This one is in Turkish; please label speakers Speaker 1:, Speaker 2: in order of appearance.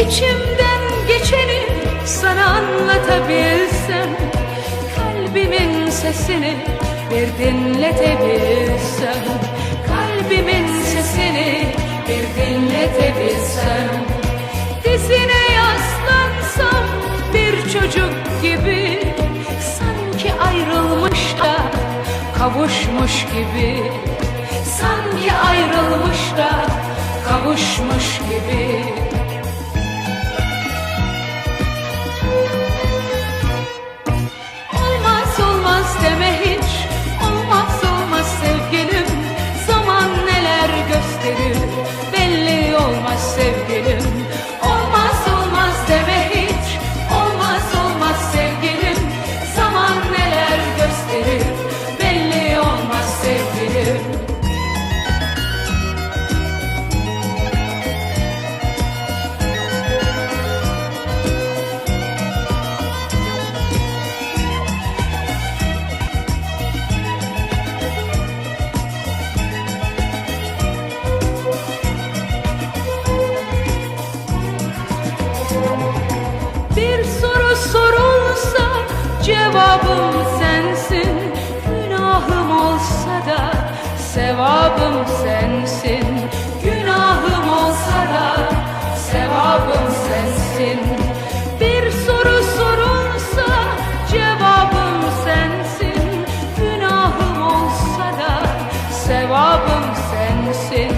Speaker 1: İçimden geçeni sana anlatabilsem Kalbimin sesini bir dinletebilsem Kalbimin sesini bir dinletebilsem. Dizine yaslansam bir çocuk gibi Sanki ayrılmış da kavuşmuş gibi Sanki ayrılmış da kavuşmuş gibi Cevabım sensin. Günahım olsa da Sevabım sensin. Günahım olsa da Sevabım sensin. Bir soru sorulsa Cevabım sensin. Günahım olsa da Sevabım sensin.